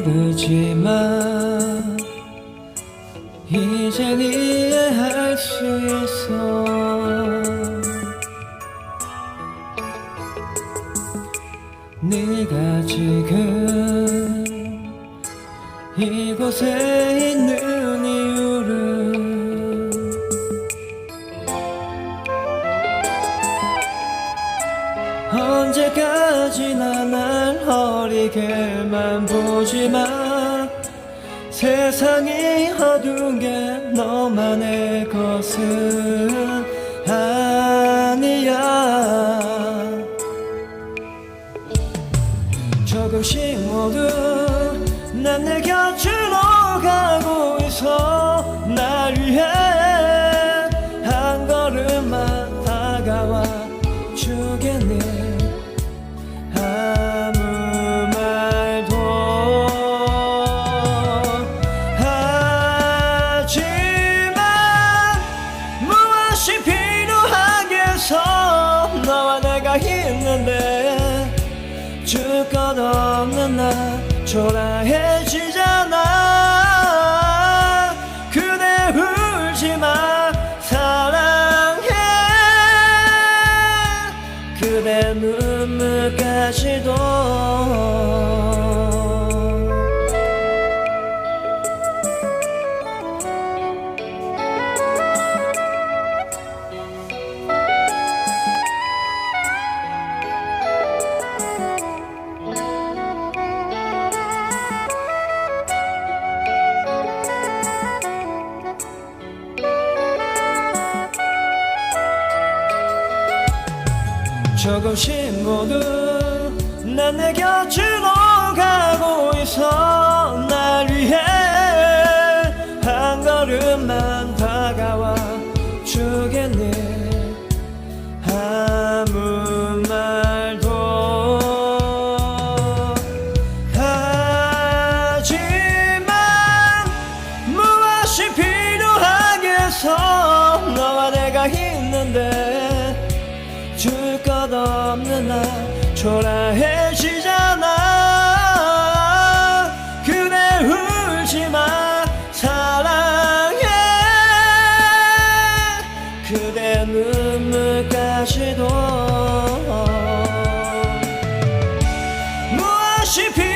모르지만 이젠 이해할 수 있어. 네가 지금 이곳에 있는 이유를 언제까지나 날 어리게만 보지마 세상이 어두운 게 너만의 것은 난 내 곁으로 가고 있어. 날 위해 한 걸음만 다가와 주겠니 아무 말도 하지만 무엇이 필요하겠어. 너와 내가 있는데 줄 것 없는 나 초라해지잖아. 그대 울지마 사랑해. 그대 눈물까지도 조금씩 모두 난 내 곁으로 가고 있어 없는 날 초라해지잖아. 그래 울지마 사랑해. 그대 눈물까지도 무엇이 필요